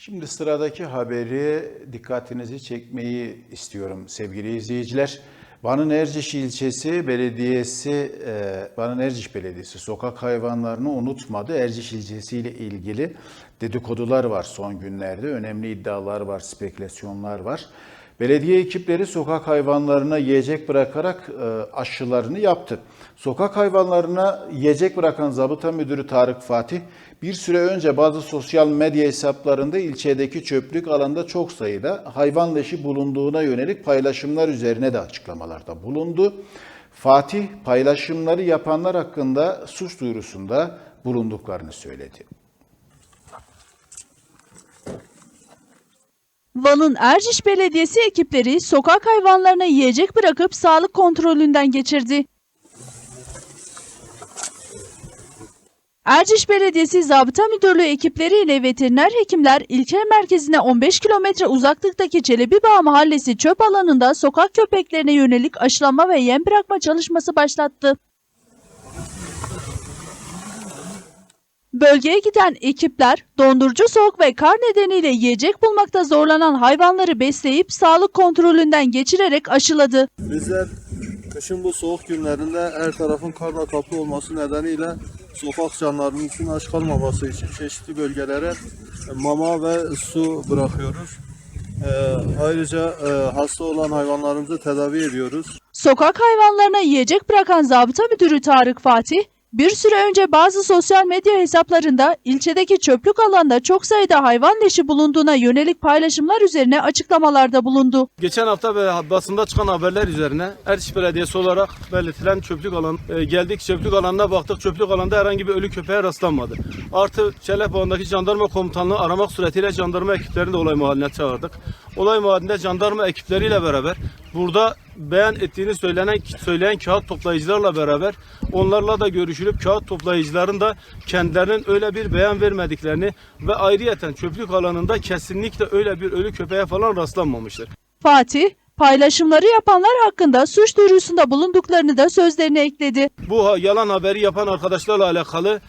Şimdi sıradaki haberi dikkatinizi çekmeyi istiyorum sevgili izleyiciler. Van'ın Erciş ilçesi belediyesi, e, Van'ın Erciş Belediyesi sokak hayvanlarını unutmadı. Erciş ilçesi ile ilgili dedikodular var son günlerde. Önemli iddialar var, spekülasyonlar var. Belediye ekipleri sokak hayvanlarına yiyecek bırakarak e, aşılarını yaptı. Sokak hayvanlarına yiyecek bırakan zabıta müdürü Tarık Fatih bir süre önce bazı sosyal medya hesaplarında ilçedeki çöplük alanda çok sayıda hayvan leşi bulunduğuna yönelik paylaşımlar üzerine de açıklamalarda bulundu. Fatih paylaşımları yapanlar hakkında suç duyurusunda bulunduklarını söyledi. Van'ın Erciş Belediyesi ekipleri sokak hayvanlarına yiyecek bırakıp sağlık kontrolünden geçirdi. Erciş Belediyesi Zabıta Müdürlüğü ekipleri ile veteriner hekimler ilçe merkezine 15 kilometre uzaklıktaki Çelebi Mahallesi çöp alanında sokak köpeklerine yönelik aşılama ve yem bırakma çalışması başlattı. Bölgeye giden ekipler dondurucu soğuk ve kar nedeniyle yiyecek bulmakta zorlanan hayvanları besleyip sağlık kontrolünden geçirerek aşıladı. Bizler kışın bu soğuk günlerinde her tarafın karla kaplı olması nedeniyle sokak canlarının için aç kalmaması için çeşitli bölgelere mama ve su bırakıyoruz. Ee, ayrıca e, hasta olan hayvanlarımızı tedavi ediyoruz. Sokak hayvanlarına yiyecek bırakan zabıta müdürü Tarık Fatih, bir süre önce bazı sosyal medya hesaplarında ilçedeki çöplük alanda çok sayıda hayvan leşi bulunduğuna yönelik paylaşımlar üzerine açıklamalarda bulundu. Geçen hafta ve basında çıkan haberler üzerine Erciş Belediyesi olarak belirtilen çöplük alan e, geldik çöplük alanına baktık çöplük alanda herhangi bir ölü köpeğe rastlanmadı. Artı Çelep jandarma komutanlığı aramak suretiyle jandarma ekiplerini de olay mahalline çağırdık. Olay mahallinde jandarma ekipleriyle beraber burada beyan ettiğini söylenen söyleyen kağıt toplayıcılarla beraber onlarla da görüşülüp kağıt toplayıcıların da kendilerinin öyle bir beyan vermediklerini ve ayrıyeten çöplük alanında kesinlikle öyle bir ölü köpeğe falan rastlanmamıştır. Fatih, paylaşımları yapanlar hakkında suç duyurusunda bulunduklarını da sözlerine ekledi. Bu yalan haberi yapan arkadaşlarla alakalı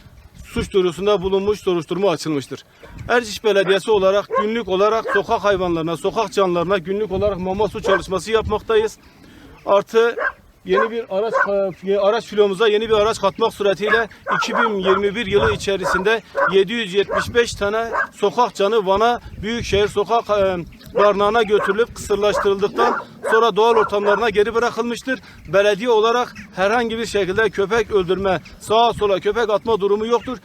suç duyurusunda bulunmuş soruşturma açılmıştır. Erciş Belediyesi olarak günlük olarak sokak hayvanlarına, sokak canlılarına günlük olarak mama su çalışması yapmaktayız. Artı yeni bir araç araç filomuza yeni bir araç katmak suretiyle 2021 yılı içerisinde 775 tane sokak canı Van'a Büyükşehir Sokak e, barınağına götürülüp kısırlaştırıldıktan sonra doğal ortamlarına geri bırakılmıştır. Belediye olarak herhangi bir şekilde köpek öldürme, sağa sola köpek atma durumu yoktur.